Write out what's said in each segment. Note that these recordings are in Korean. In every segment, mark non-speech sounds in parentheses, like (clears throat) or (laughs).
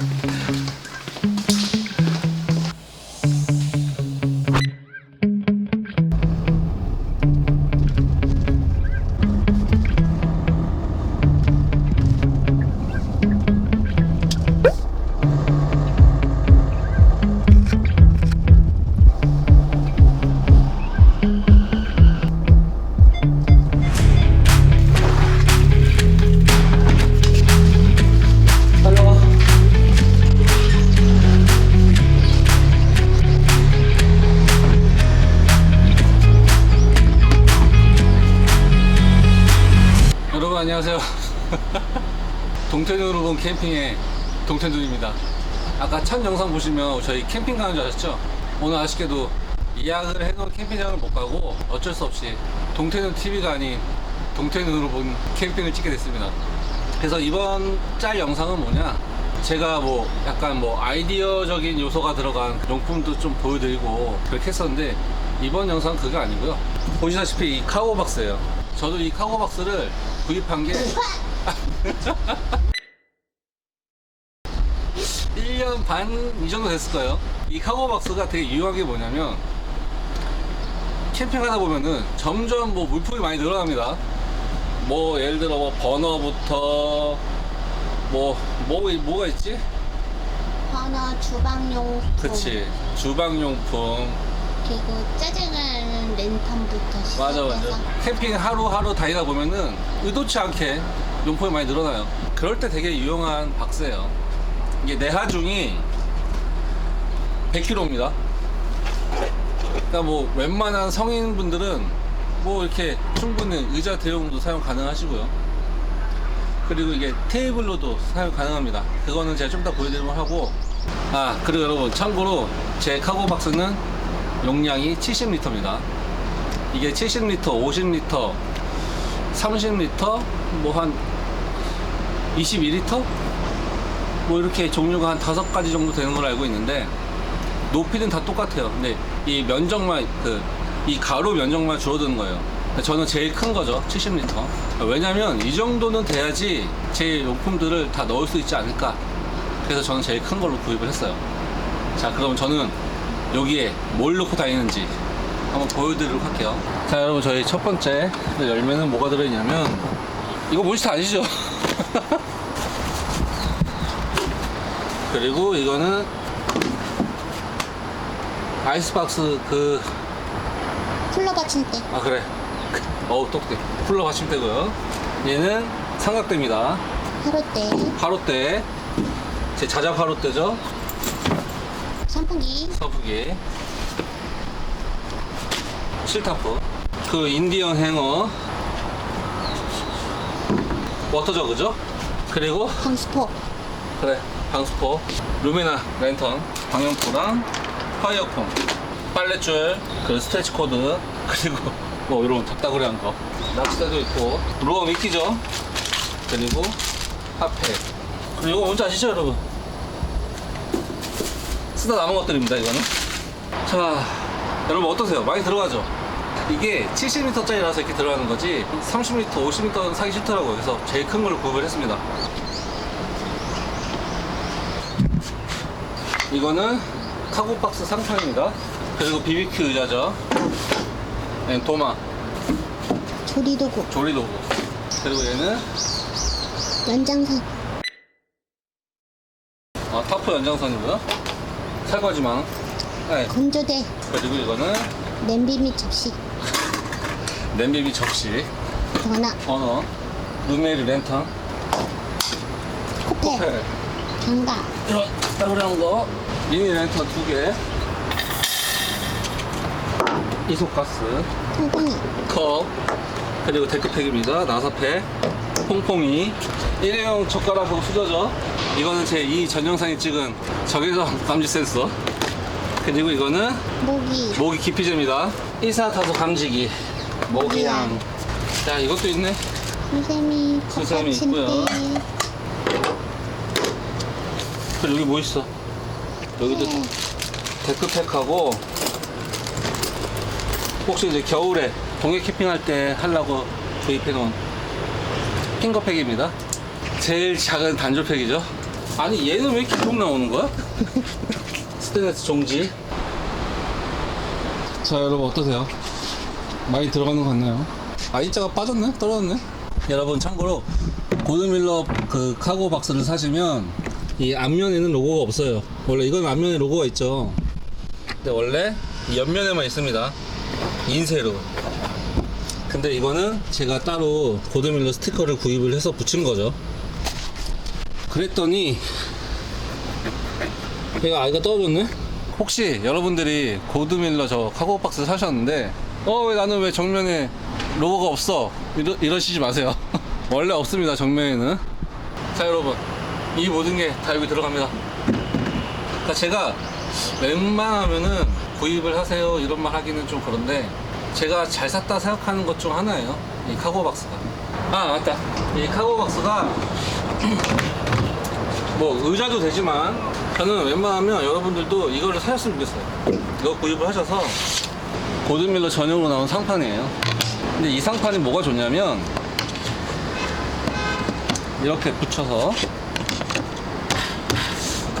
Mm-hmm. 안녕하세요. (laughs) 동태눈으로 본 캠핑의 동태눈입니다. 아까 첫 영상 보시면 저희 캠핑 가는 줄 아셨죠? 오늘 아쉽게도 예약을 해놓은 캠핑장을 못 가고 어쩔 수 없이 동태눈 TV가 아닌 동태눈으로 본 캠핑을 찍게 됐습니다. 그래서 이번 짤 영상은 뭐냐? 제가 뭐 약간 뭐 아이디어적인 요소가 들어간 용품도 좀 보여드리고 그렇게 했었는데 이번 영상은 그게 아니고요. 보시다시피 이 카고 박스예요. 저도 이 카고 박스를 구입한 게 (laughs) 1년 반 이 정도 됐을 거예요. 이 카고 박스가 되게 유용한 게 뭐냐면 캠핑하다 보면은 점점 뭐 물품이 많이 늘어납니다. 뭐 예를 들어 뭐 버너부터 뭐, 뭐 뭐가 있지? 버너, 주방용품, 그치 주방용품 그리고 짜증나는 랜턴부터 맞아 맞아. 시작해서 캠핑 하루하루 다니다 보면은 의도치 않게 용품이 많이 늘어나요. 그럴 때 되게 유용한 박스예요. 이게 내하중이 100kg입니다. 그러니까 뭐 웬만한 성인분들은 뭐 이렇게 충분히 의자 대용도 사용 가능하시고요. 그리고 이게 테이블로도 사용 가능합니다. 그거는 제가 좀 이따 보여드리면 하고. 아 그리고 여러분 참고로 제 카고 박스는 용량이 70리터입니다 이게 70리터, 50리터, 30리터, 뭐 한 22리터? 뭐 이렇게 종류가 한 다섯 가지 정도 되는 걸로 알고 있는데 높이는 다 똑같아요. 근데 이 면적만 그 이 가로 면적만 줄어드는 거예요. 근데 저는 제일 큰 거죠. 70리터. 왜냐면 이 정도는 돼야지 제 용품들을 다 넣을 수 있지 않을까. 그래서 저는 제일 큰 걸로 구입을 했어요. 자, 그럼 저는 여기에 뭘 넣고 다니는지 한번 보여드리도록 할게요. 자, 여러분 저희 첫 번째 열매는 뭐가 들어있냐면 이거 몬스터 아시죠? (laughs) 그리고 이거는 아이스박스 그 쿨러 받침대. 아 그래. 어우 똑똑해. 쿨러 받침대고요. 얘는 삼각대입니다. 하루대 화롯대 제 자작 화롯대죠 선풍기. 서부기. 실타프 그 인디언 행어. 워터 저그죠? 그리고? 방수포. 그래 방수포. 루미나 랜턴. 방염포랑 파이어폼 빨랫줄 그 스트레치 코드. (laughs) 그리고 뭐 이런 답답그레한 거. 낚싯대도 있고. 루어 미끼죠? 그리고 핫팩 그리고 이거 뭔지 아시죠 여러분 쓰다 남은 것들입니다 이거는 자 여러분 어떠세요 많이 들어가죠 이게 70m짜리라서 이렇게 들어가는 거지 30m 50m는 사기 싫더라고요 그래서 제일 큰 걸로 구입을 했습니다 이거는 카고박스 상판입니다. 그리고 BBQ 의자죠. 얘는 도마, 조리도구 조리도구. 그리고 얘는 연장선 어, 타프 연장선이고요. 설거지망. 네. 건조대. 그리고 이거는? 냄비 및 접시. 냄비 및 접시, 전화. 버너, 루메리 랜턴, 코펠 펠, 장갑 이런 따그레한 거, 미니 랜턴 두 개, 이소가스, 통풍이. 컵. 그리고 데크팩입니다. 나사팩 퐁퐁이 일회용 젓가락하고 수저죠 이거는 제 이 전 영상에 찍은 적외선 (laughs) 감지 센서. 그리고 이거는 모기. 모기 기피제입니다. 일산화탄소 감지기. 모기향 자 이것도 있네. 수세미 수세미 있고요. 그리고 여기 뭐 있어? 여기도 네. 데크팩하고 혹시 이제 겨울에 동해 캠핑할 때 하려고 구입해 놓은 핑거팩입니다. 제일 작은 단조팩이죠. 아니 얘는 왜 계속 나오는 거야? (laughs) 스테인레스 종지 자 여러분 어떠세요? 많이 들어가는 것 같나요? I자가 빠졌네? 떨어졌네? 여러분 참고로 고드밀러 그 카고 박스를 사시면 이 앞면에는 로고가 없어요 원래 이건 앞면에 로고가 있죠 근데 원래 이 옆면에만 있습니다 인쇄로 근데 이거는 제가 따로 고드밀러 스티커를 구입을 해서 붙인 거죠. 그랬더니 얘가 아이가 떨어졌네? 혹시 여러분들이 고드밀러 저 카고 박스 사셨는데 어 왜 나는 왜 정면에 로고가 없어? 이러, 이러시지 마세요. (laughs) 원래 없습니다 정면에는. 자 여러분. 이 모든 게 다 여기 들어갑니다. 그러니까 제가 웬만하면은 구입을 하세요 이런 말 하기는 좀 그런데 제가 잘 샀다 생각하는 것 중 하나예요. 이 카고 박스가. 아 맞다. 이 카고 박스가 (clears throat) 뭐 의자도 되지만 저는 웬만하면 여러분들도 이거를 사셨으면 좋겠어요. 이거 구입을 하셔서 고든밀러 전용으로 나온 상판이에요. 근데 이 상판이 뭐가 좋냐면 이렇게 붙여서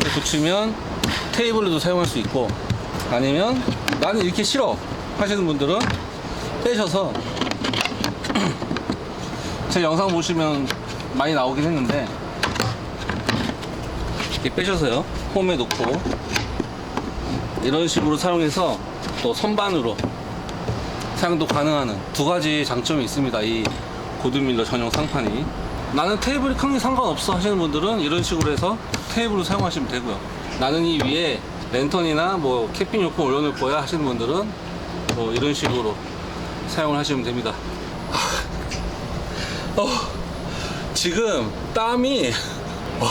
이렇게 붙이면 테이블로도 사용할 수 있고 아니면 나는 이렇게 싫어 하시는 분들은 떼셔서 제 영상 보시면 많이 나오긴 했는데 이렇게 빼셔서요. 홈에 놓고 이런 식으로 사용해서 또 선반으로 사용도 가능한 두 가지 장점이 있습니다. 이 고든밀러 전용 상판이. 나는 테이블이 큰 게 상관없어 하시는 분들은 이런 식으로 해서 테이블로 사용하시면 되고요. 나는 이 위에 랜턴이나 뭐 캠핑 용품 올려놓을 거야 하시는 분들은 뭐 이런 식으로 사용을 하시면 됩니다 어, 지금 땀이 와,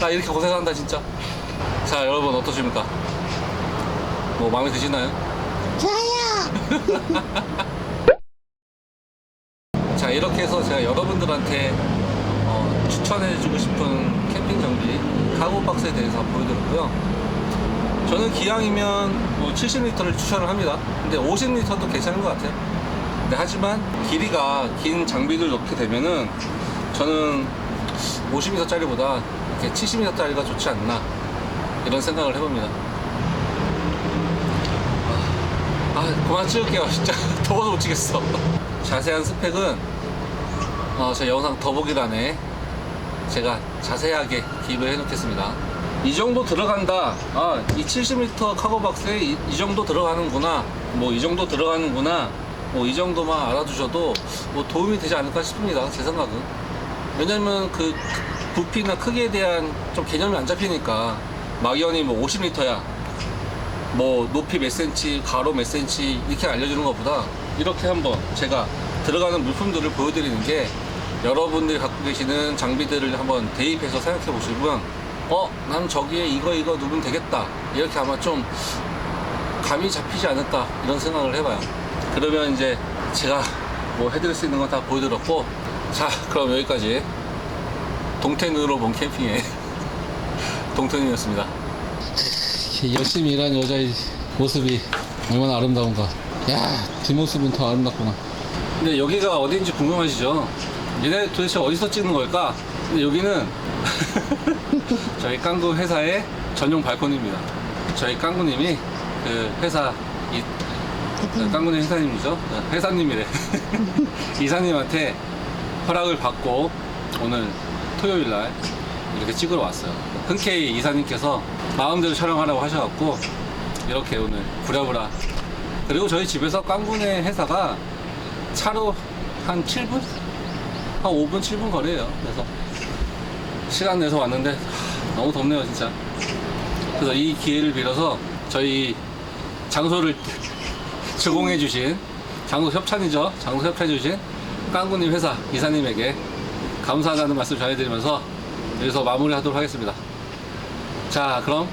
나 이렇게 고생한다 진짜. 자, 여러분 어떠십니까? 뭐 마음에 드시나요? 좋아요. (laughs) 자, 이렇게 해서 제가 여러분들한테 어, 추천해주고 싶은 캠핑 장비 카고 박스에 대해서 보여드렸고요. 저는 기왕이면 뭐 70리터를 추천을 합니다. 근데 50리터도 괜찮은 것 같아요. 근데 하지만 길이가 긴 장비를 넣게 되면은 저는 50m짜리보다 이렇게 70m짜리가 좋지 않나 이런 생각을 해봅니다. 아, 그만 찍을게요. (laughs) 진짜 더워서 못 찍겠어. 자세한 스펙은 어, 제 영상 더보기란에 제가 자세하게 기입을 해 놓겠습니다. 이 정도 들어간다. 아, 이 70m 카고박스에 이, 이 정도 들어가는구나. 뭐 이 정도 들어가는구나. 뭐 이 정도만 알아두셔도 뭐 도움이 되지 않을까 싶습니다. 제 생각은. 왜냐면 그 부피나 크기에 대한 좀 개념이 안 잡히니까 막연히 뭐 50m야. 뭐 높이 몇 센치, 가로 몇 센치 이렇게 알려주는 것보다 이렇게 한번 제가 들어가는 물품들을 보여드리는 게 여러분들이 갖고 계시는 장비들을 한번 대입해서 생각해 보시면 어, 난 저기에 이거 이거 누르면 되겠다 이렇게 아마 좀 감이 잡히지 않을까 이런 생각을 해봐요. 그러면 이제 제가 뭐 해드릴 수 있는 건 다 보여드렸고 자 그럼 여기까지 동태누로 본 캠핑의 (laughs) 동태누였습니다. 열심히 일하는 여자의 모습이 얼마나 아름다운가. 야, 뒷모습은 더 아름답구나. 근데 여기가 어딘지 궁금하시죠? 얘네 도대체 어디서 찍는 걸까? 근데 여기는 (laughs) 저희 깡구 회사의 전용 발코니입니다. 저희 깡구님이 그 회사 이그 깡구님 회사님이죠? 어, 회사님이래. (laughs) 이사님한테 허락을 받고 오늘 토요일 날 이렇게 찍으러 왔어요. 흔쾌히 이사님께서 마음대로 촬영하라고 하셔갖고 이렇게 오늘 부랴부랴 그리고 저희 집에서 깡군의 회사가 차로 한 7분? 한 5분, 7분 거리에요. 그래서 시간 내서 왔는데 하, 너무 덥네요, 진짜. 그래서 이 기회를 빌어서 저희 장소를 제공해주신 장소 협찬이죠. 장소 협찬해주신 깡군님 회사 이사님에게 감사하다는 말씀 전해드리면서 여기서 마무리하도록 하겠습니다. 자, 그럼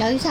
여기서